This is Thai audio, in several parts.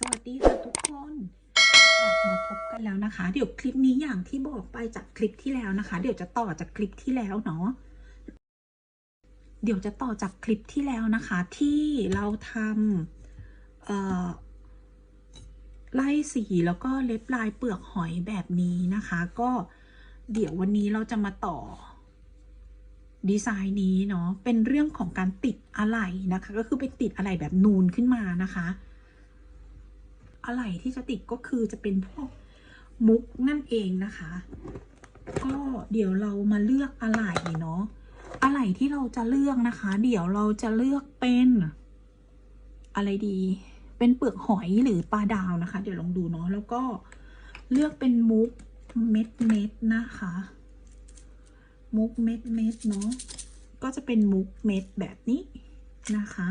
สวัสดีค่ะทุกคนกลับมาพบกันแล้วนะคะ เดี๋ยวคลิปนี้อย่างที่บอกไปจากคลิปที่แล้วนะคะ เดี๋ยวจะต่อจากคลิปที่แล้วเนาะเดี๋ยวจะต่อจากคลิปที่แล้วนะคะ ที่เราทำเอ่อไล่สีแล้วก็เล็บลายเปลือกหอยแบบนี้นะคะ ก็เดี๋ยววันนี้เราจะมาต่อดีไซน์นี้เนาะเป็นเรื่องของการติดอะไหล่นะคะ ก็คือไปติดอะไหล่แบบนูนขึ้นมานะคะ อะไหล่ที่จะติดก็คือจะเป็นพวกมุกนั่นเองนะคะ ก็เดี๋ยวเรามาเลือกอะไหล่เนาะอะไหล่ที่เราจะเลือกนะคะ เดี๋ยวเราจะเลือกเป็น อะไรดี เป็นเปลือกหอยหรือปลาดาวนะคะ เดี๋ยวลองดูเนาะแล้วก็เลือกเป็นมุกเม็ดเม็ดนะคะ มุกเม็ดเม็ดเนาะก็จะเป็นมุกเม็ดแบบนี้นะคะ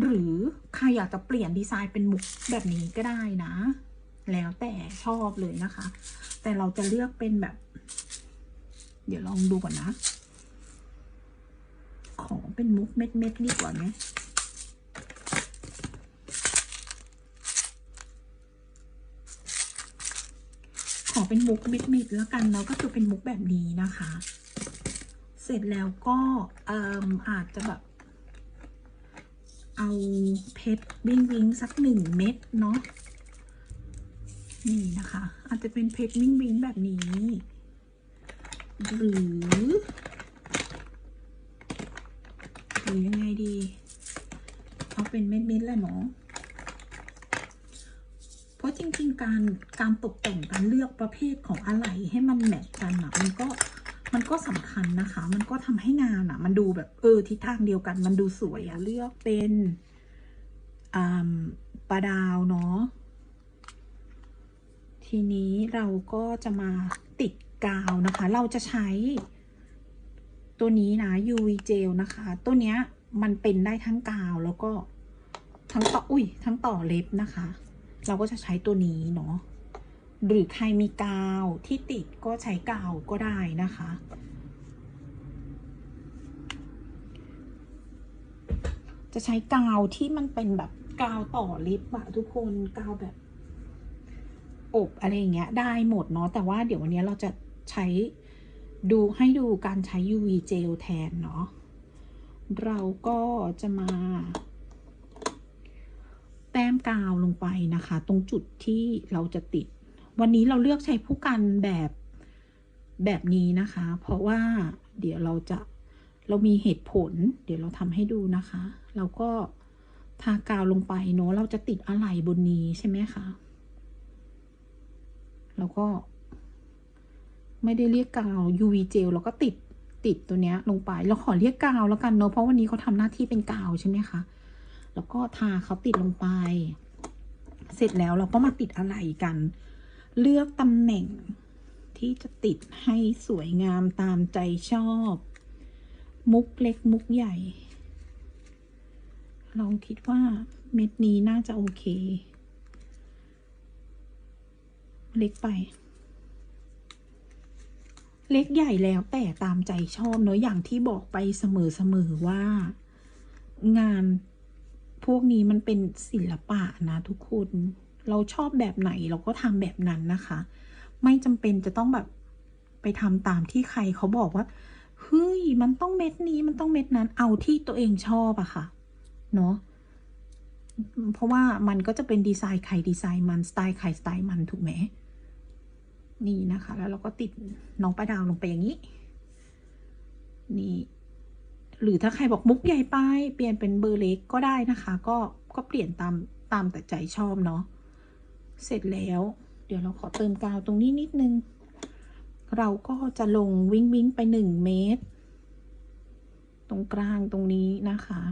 หรือใครอยากจะเปลี่ยนดีไซน์เป็นมุกแบบนี้ก็ได้นะ แล้วแต่ชอบเลยนะคะ แต่เราจะเลือกเป็นแบบ เดี๋ยวลองดูก่อนนะ ขอเป็นมุกเม็ดเม็ดดีกว่าไหมขอเป็นมุกเม็ดเม็ดแล้วกันแล้วก็คือเป็นมุกแบบนี้นะคะ เสร็จแล้วก็อาจจะแบบ เอาเพชรวิงวิงสักหนึ่งเม็ดเนาะนี่นะคะ อาจจะเป็นเพชรวิงวิงแบบนี้ หรือ หรือยังไงดี เอาเป็นเม็ดๆแหละเนาะเพราะจริงๆการการตกแต่งการเลือกประเภทของอะไหล่ให้มันแมทกันอะมันก็ ก็สำคัญนะคะ มันก็ทำให้งานอะมันดูแบบเออทิศทางเดียวกัน มันดูสวยอะเลือกเป็นอ่าปลาดาวเนาะทีนี้เราก็จะมาติดกาวนะคะ เราจะใช้ ตัวนี้นะ UV gel นะคะ ตัวเนี้ยมันเป็นได้ทั้งกาวแล้วก็ทั้งต่ออุ้ยทั้งต่อเล็บนะคะ เราก็จะใช้ตัวนี้เนาะ หรือใครมีกาวที่ติดก็ใช้กาวก็ได้นะคะ จะใช้กาวที่มันเป็นแบบกาวต่อล็บอะทุกคนกาวแบบ อบอะไรอย่างเงี้ยได้หมดเนาะแต่ว่าเดี๋ยววันนี้เราจะใช้ดูให้ดูการใช้ UV เจลแทนเนาะเราก็จะมา แต้มกาวลงไปนะคะ ตรงจุดที่เราจะติด วันนี้เราเลือกใช้ผู้กันแบบแบบนี้นะคะ เพราะว่าเดี๋ยวเราจะเรามีเหตุผล เดี๋ยวเราทำให้ดูนะคะ เราก็ทากาวลงไปเนาะเราจะติดอะไหล่บนนี้ใช่ไหมคะแล้วก็ ไม่ได้เรียกกาว UV เจลแล้วก็ติดติดตัวเนี้ยลงไป เราขอเรียกกาวแล้วกันเนอะเพราะวันนี้เขาทำหน้าที่เป็นกาวใช่ไหมคะแล้วก็ทาเขาติดลงไป เสร็จแล้วเราก็มาติดอะไรกัน เลือกตำแหน่งที่จะติดให้สวยงามตามใจชอบ มุกเล็กมุกใหญ่ เราคิดว่าเม็ดนี้น่าจะโอเค เล็กไป เล็กใหญ่แล้วแต่ตามใจชอบเนอะอย่างที่บอกไปเสมอๆว่า งานพวกนี้มันเป็นศิลปะนะทุกคน เราชอบแบบไหนเราก็ทำแบบนั้นนะคะ ไม่จำเป็นจะต้องแบบไปทำตามที่ใครเขาบอกว่าเฮ้ยมันต้องเม็ดนี้มันต้องเม็ดนั้นเอาที่ตัวเองชอบอะค่ะเนาะเพราะว่ามันก็จะเป็นดีไซน์ใครดีไซน์มันสไตล์ใครสไตล์มันถูกไหมนี่นะคะ แล้วเราก็ติดน้องปลาดาวลงไปอย่างนี้ นี่ หรือถ้าใครบอกมุกใหญ่ไป เปลี่ยนเป็นเบอร์เล็กก็ได้นะคะ ก็ก็เปลี่ยนตามตามแต่ใจชอบเนาะ เสร็จแล้ว เดี๋ยวเราขอเติมกาวตรงนี้นิดนึง เราก็จะลงวิ่งวิ่งไปหนึ่งเมตร ตรงกลางตรงนี้นะคะ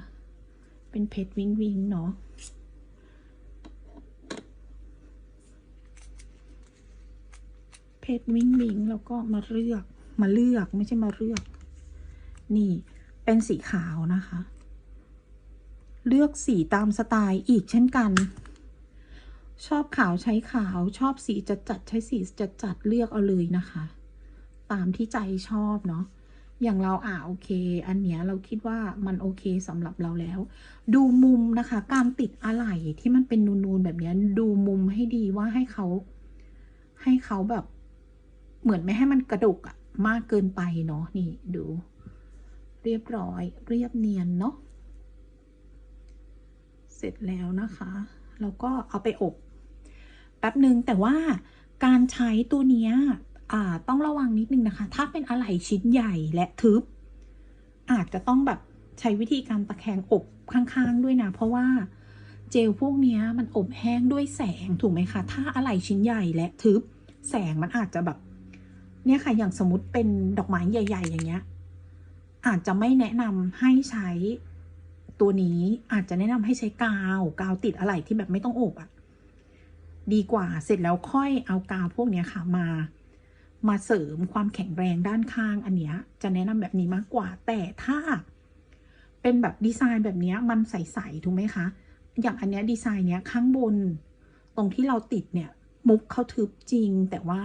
เป็นเพชรวิ่งวิ่งเนาะเพชรวิ่งวิ่งแล้วก็มาเลือกมาเลือกไม่ใช่มาเลือก นี่เป็นสีขาวนะคะ เลือกสีตามสไตล์อีกเช่นกัน ชอบขาวใช้ขาวชอบสีจัดจัดใช้สีจัดจัดเลือกเอาเลยนะคะ ตามที่ใจชอบเนาะอย่างเราอ่าโอเค อันเนี้ยเราคิดว่ามันโอเคสำหรับเราแล้ว ดูมุมนะคะ การติดอะไหล่ที่มันเป็นนูนๆแบบเนี้ยดูมุมให้ดีว่าให้เขา ให้เขาแบบ เหมือนไม่ให้มันกระดกอะมากเกินไปเนาะนี่ดู เรียบร้อย เรียบเนียนเนาะเสร็จแล้วนะคะ แล้วก็เอาไปอบ ป๊บหนึ่งแต่ว่าการใช้ตัวเนี้ยต้องระวังนิดนึงนะคะ ถ้าเป็นอะไหล่ชิ้นใหญ่และทึบ อาจจะต้องแบบใช้วิธีการตะแคงอบข้างๆด้วยนะ เพราะว่าเจลพวกนี้มันอบแห้งด้วยแสงถูกไหมคะ ถ้าอะไหล่ชิ้นใหญ่และทึบ แสงมันอาจจะแบบ เนี่ยค่ะ อย่างสมมติเป็นดอกไม้ใหญ่ ๆ อย่างเงี้ย อาจจะไม่แนะนำให้ใช้ตัวนี้อาจจะแนะนำให้ใช้กาว กาวติดอะไหล่ที่แบบไม่ต้องอบอะ่ะ ดีกว่าเสร็จแล้วค่อยเอากาวพวกนี้ค่ะมา มาเสริมความแข็งแรงด้านข้างอันเนี้ยจะแนะนำแบบนี้มากกว่า แต่ถ้าเป็นแบบดีไซน์แบบนี้มันใสๆถูกไหมคะ อย่างอันเนี้ยดีไซน์เนี้ยข้างบน ตรงที่เราติดเนี่ยมุกเขาทึบจริงแต่ว่า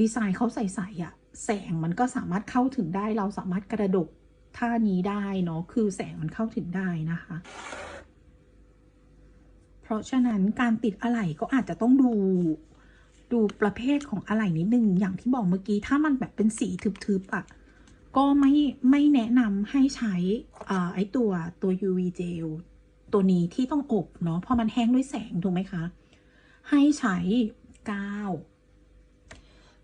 ดีไซน์เขาใสๆอะแสงมันก็สามารถเข้าถึงได้เราสามารถกระดกท่านี้ได้เนาะคือแสงมันเข้าถึงได้นะคะ เพราะฉะนั้นการติดอะไหล่ก็อาจจะต้องดู ดูประเภทของอะไหล่นิดนึง อย่างที่บอกเมื่อกี้ถ้ามันแบบเป็นสีทึบๆอะ่ะก็ไม่ไม่แนะนำให้ใช้อ่าไอตัวตัว UV gel ตัวนี้ที่ต้องอบเนาะพราะมันแห้งด้วยแสง ถูกไหมคะ ให้ใช้กาว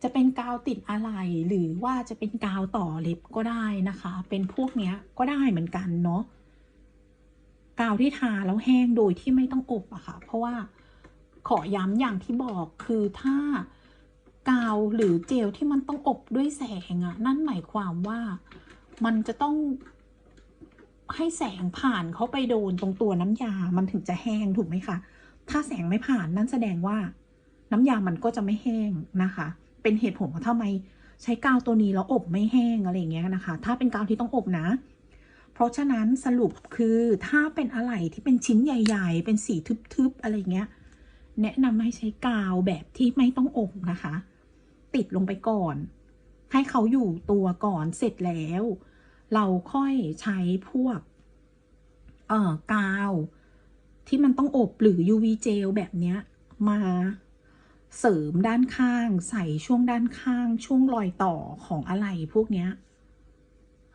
จะเป็นกาวติดอะไหล่หรือว่าจะเป็นกาวต่อเล็บก็ได้นะคะ เป็นพวกเนี้ยก็ได้เหมือนกันเนาะ กาวที่ทาแล้วแห้งโดยที่ไม่ต้องอบอะค่ะ เพราะว่าขอย้ำอย่างที่บอกคือถ้ากาวหรือเจลที่มันต้องอบด้วยแสงอะนั่นหมายความว่ามันจะต้องให้แสงผ่านเข้าไปโดนตรงตัวน้ำยา มันถึงจะแห้งถูกไหมคะ ถ้าแสงไม่ผ่านนั่นแสดงว่า น้ำยามันก็จะไม่แห้งนะคะ เป็นเหตุผลว่าทำไมใช้กาวตัวนี้แล้วอบไม่แห้งอะไรอย่างเงี้ยนะคะ ถ้าเป็นกาวที่ต้องอบนะ เพราะฉะนั้นสรุปคือถ้าเป็นอะไหล่ที่เป็นชิ้นใหญ่ ๆ เป็นสีทึบๆอะไรเงี้ย แนะนำให้ใช้กาวแบบที่ไม่ต้องอบนะคะ ติดลงไปก่อน ให้เขาอยู่ตัวก่อนเสร็จแล้ว เราค่อยใช้พวก เอ่อกาว ที่มันต้องอบหรือ UV เจลแบบเนี้ยมาเสริมด้านข้าง ใส่ช่วงด้านข้าง ช่วงรอยต่อของอะไรพวกเนี้ย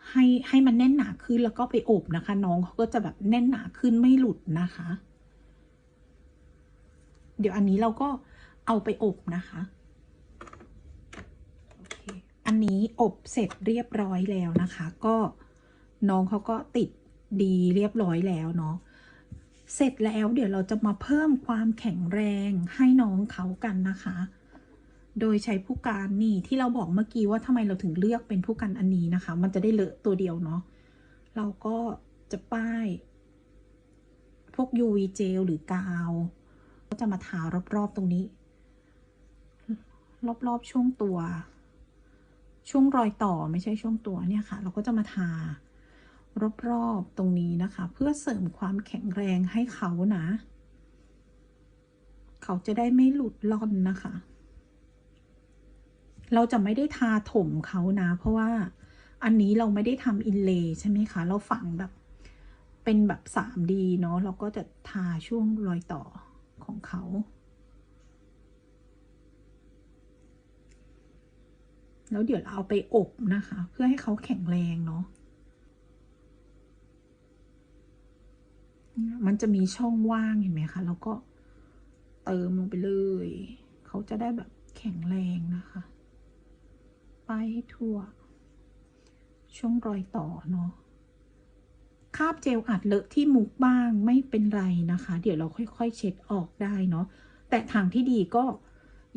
ให้ให้มันแน่นหนาขึ้นแล้วก็ไปอบนะคะ น้องเขาก็จะแบบแน่นหนาขึ้นไม่หลุดนะคะ เดี๋ยวอันนี้เราก็เอาไปอบนะคะอันนี้อบเสร็จเรียบร้อยแล้วนะคะ ก็น้องเขาก็ติดดีเรียบร้อยแล้วเนาะเสร็จแล้วเดี๋ยวเราจะมาเพิ่มความแข็งแรงให้น้องเขากันนะคะ โดยใช้ผู้การนี่ที่เราบอกเมื่อกี้ว่าทำไมเราถึงเลือกเป็นผู้กันอันนี้นะคะ มันจะได้เลอะตัวเดียวเนาะเราก็จะป้าย พวก UV เจลหรือกาว ก็จะมาทารอบๆตรงนี้ รอบๆช่วงตัว ช่วงรอยต่อไม่ใช่ช่วงตัวเนี่ยค่ะ เราก็จะมาทารอบๆตรงนี้นะคะ เพื่อเสริมความแข็งแรงให้เขานะ เขาจะได้ไม่หลุดล่อนนะคะ เราจะไม่ได้ทาถมเขานะ เพราะว่าอันนี้เราไม่ได้ทำอินเลย์ใช่ไหมคะ เราฝังแบบเป็นแบบ 3D เนาะเราก็จะทาช่วงรอยต่อของเขาแล้วเดี๋ยวเราเอาไปอบนะคะ เพื่อให้เขาแข็งแรงเนาะ มันจะมีช่องว่างเห็นไหมคะ แล้วก็เติมลงไปเลย เขาจะได้แบบแข็งแรงนะคะ ไปทั่ว ช่วงรอยต่อเนาะคราบเจลอาจเลอะที่มุกบ้างไม่เป็นไรนะคะ เดี๋ยวเราค่อยๆ เช็ดออกได้เนาะแต่ทางที่ดีก็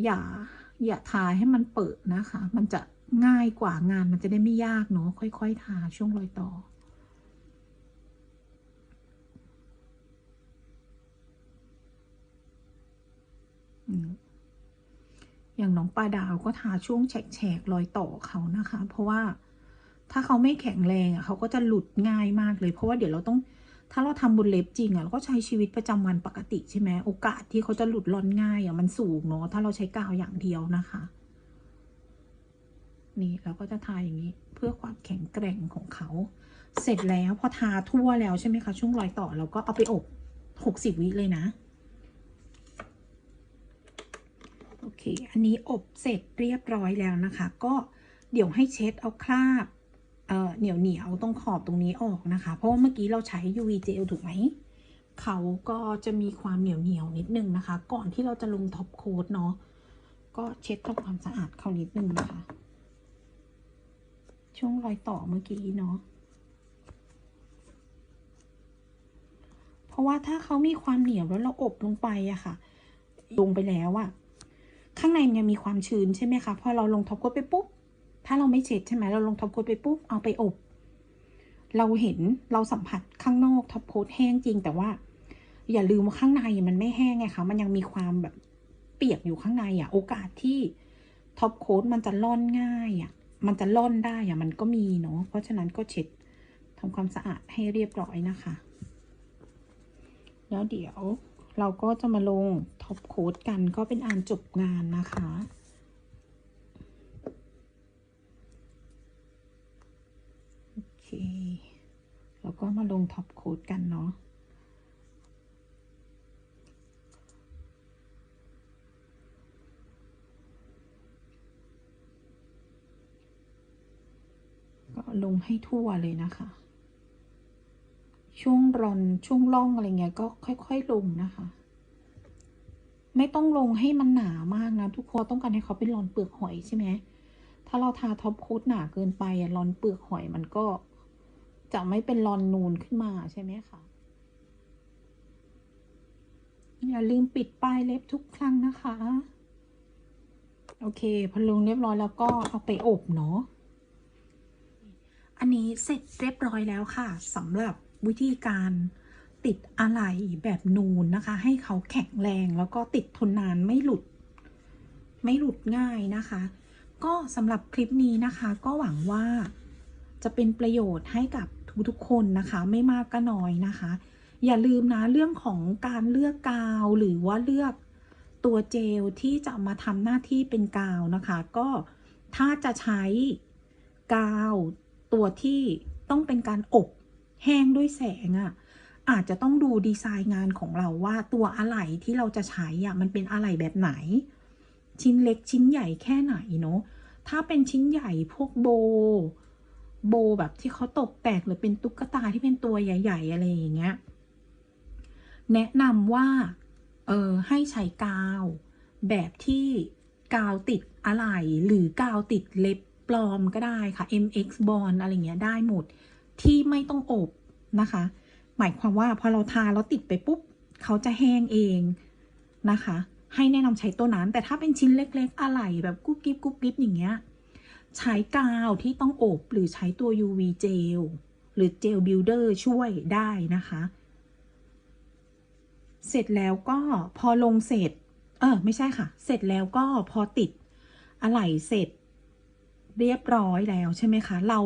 อย่าอย่าทาให้มันเปิดนะคะ มันจะง่ายกว่างานมันจะได้ไม่ยากเนาะค่อย ๆ ทาช่วงรอยต่อม อย่างน้องปลาดาวก็ทาช่วงแฉกๆรอยต่อเขานะคะ เพราะว่าถ้าเขาไม่แข็งแรงอะเขาก็จะหลุดง่ายมากเลย เพราะว่าเดี๋ยวเราต้องถ้าเราทำบนเล็บจริงอะเราก็ใช้ชีวิตประจำวันปกติใช่ไหมโอกาสที่เขาจะหลุดร่อนง่ายอะมันสูงเนาะถ้าเราใช้กาวอย่างเดียวนะคะ นี่เราก็จะทาอย่างนี้เพื่อความแข็งแกร่งของเขา เสร็จแล้วพอทาทั่วแล้วใช่ไหมคะช่วงรอยต่อเราก็เอาไปอบหกสิบวิเลยนะ โอ เค อันนี้อบเสร็จเรียบร้อยแล้วนะคะ ก็เดี๋ยวให้เช็ดเอาคราบเเหนียวเหนียวตรงขอบตรงนี้ออกนะคะ เพราะว่าเมื่อกี้เราใช้ UV gel ถูกไหม เขาก็จะมีความเหนียวเหนียวนิดนึงนะคะ ก่อนที่เราจะลงท็อปโค้ดเนาะ ก็เช็ดทำความสะอาดเขานิดนึงนะคะ ช่วงรอยต่อเมื่อกี้เนาะ เพราะว่าถ้าเขามีความเหนียวแล้วเราอบลงไปอะค่ะ ลงไปแล้วอะ ข้างในมันยังมีความชื้นใช่ไหมคะพอเราลงท็อปโค้ดไปปุ๊บ ถ้าเราไม่เช็ดใช่ไหมเราลงท็อปโค้ดไปปุ๊บเอาไปอบ เราเห็นเราสัมผัสข้างนอกท็อปโค้ดแห้งจริง แต่ว่า อย่าลืมว่าข้างในมันไม่แห้งไงคะมันยังมีความแบบเปียกอยู่ข้างในอะโอกาสที่ท็อปโค้ดมันจะล่อนง่ายอะมันจะล่อนได้อะมันก็มีเนาะเพราะฉะนั้นก็เช็ดทำความสะอาดให้เรียบร้อยนะคะ แล้วเดี๋ยว เราก็จะมาลงท็อปโค้ดกันก็เป็นอันจบงานนะคะ โอเคแล้วก็มาลงท็อปโค้ดกันเนาะก็ลงให้ทั่วเลยนะคะ ช่วงรอนช่วงร่องอะไรเงี้ยก็ค่อย ๆ ลงนะคะ ไม่ต้องลงให้มันหนามากนะ ทุกคนต้องการให้เขาเป็นรอนเปลือกหอยใช่ไหมถ้าเราทาท็อปโค้ดหนาเกินไปรอนเปลือกหอยมันก็จะไม่เป็นรอนนูนขึ้นมาใช่ไหมคะอย่าลืมปิดปลายเล็บทุกครั้งนะคะ โอเค พอลงเรียบร้อยแล้วก็เอาไปอบเนาะอันนี้เสร็จเรียบร้อยแล้วค่ะสำหรับ วิธีการติดอะไหล่แบบนูนนะคะ ให้เขาแข็งแรงแล้วก็ติดทนนานไม่หลุด ไม่หลุดง่ายนะคะ ก็สำหรับคลิปนี้นะคะ ก็หวังว่าจะเป็นประโยชน์ให้กับทุกๆคนนะคะ ไม่มากก็น้อยนะคะ อย่าลืมนะเรื่องของการเลือกกาวหรือว่าเลือกตัวเจลที่จะมาทำหน้าที่เป็นกาวนะคะ ก็ถ้าจะใช้กาวตัวที่ต้องเป็นการอบ แห้งด้วยแสงอะ่ะอาจจะต้องดูดีไซน์งานของเราว่าตัวอะไหล่ที่เราจะใช้อะ่ะมันเป็นอะไหล่แบบไหน ชิ้นเล็กชิ้นใหญ่แค่ไหนเนาะถ้าเป็นชิ้นใหญ่พวกโบ โบแบบที่เขาตกแต่งหรือเป็นตุ๊กตาที่เป็นตัวใหญ่ ๆ อะไรอย่างเงี้ยแนะนำว่าเออให้ใช้กาว แบบที่กาวติดอะไหล่หรือกาวติดเล็บปลอมก็ได้ค่ะ MX Bond อะไรเงี้ยได้หมด ที่ไม่ต้องอบนะคะ หมายความว่าพอเราทาแล้วติดไปปุ๊บเขาจะแห้งเองนะคะ ให้แนะนำใช้ตัวนั้น แต่ถ้าเป็นชิ้นเล็ก ๆ อะไหล่แบบกุ๊บกิ๊บกุ๊บกิ๊บอย่างเงี้ยใช้กาวที่ต้องอบหรือใช้ตัว UV เจลหรือเจลบิลเดอร์ช่วยได้นะคะ เสร็จแล้วก็พอลงเสร็จ เออไม่ใช่ค่ะ เสร็จแล้วก็พอติดอะไหล่เสร็จเรียบร้อยแล้วใช่ไหมคะ เรา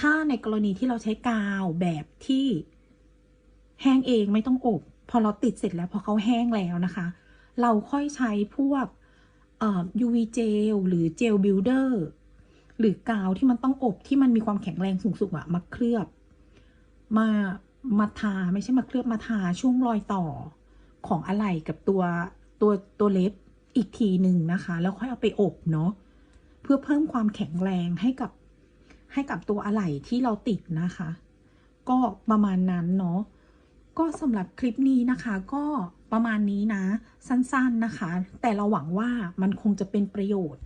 ถ้าในกรณีที่เราใช้กาวแบบที่แห้งเองไม่ต้องอบพอเราติดเสร็จแล้วพอเขาแห้งแล้วนะคะ เราค่อยใช้พวกเอ่อ UV เจลหรือเจลบิลเดอร์หรือกาวที่มันต้องอบที่มันมีความแข็งแรงสูงๆอะมาเคลือบ มามาทาไม่ใช่มาเคลือบมาทาช่วงรอยต่อของอะไหล่กับตัวตัวตัวเล็บอีกทีหนึ่งนะคะ แล้วค่อยเอาไปอบเนาะเพื่อเพิ่มความแข็งแรงให้กับ ให้กับตัวอะไหล่ที่เราติดนะคะ ก็ประมาณนั้นเนาะก็สำหรับคลิปนี้นะคะก็ประมาณนี้นะ สั้นๆนะคะ แต่เราหวังว่ามันคงจะเป็นประโยชน์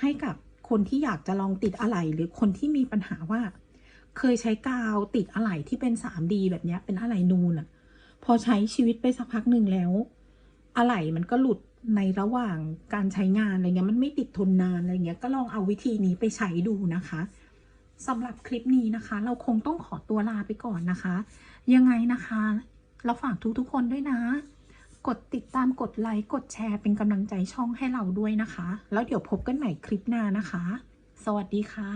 ให้กับคนที่อยากจะลองติดอะไหล่หรือคนที่มีปัญหาว่า เคยใช้กาวติดอะไหล่ที่เป็น 3D แบบนี้เป็นอะไหล่นูนอะพอใช้ชีวิตไปสักพักหนึ่งแล้ว อะไหล่มันก็หลุดในระหว่างการใช้งานอะไรเงี้ยมันไม่ติดทนนานอะไรเงี้ยก็ลองเอาวิธีนี้ไปใช้ดูนะคะ สำหรับคลิปนี้นะคะ เราคงต้องขอตัวลาไปก่อนนะคะ ยังไงนะคะ เราฝากทุกๆคนด้วยนะ กดติดตามกดไลค์กดแชร์เป็นกำลังใจช่องให้เราด้วยนะคะ แล้วเดี๋ยวพบกันใหม่คลิปหน้านะคะ สวัสดีค่ะ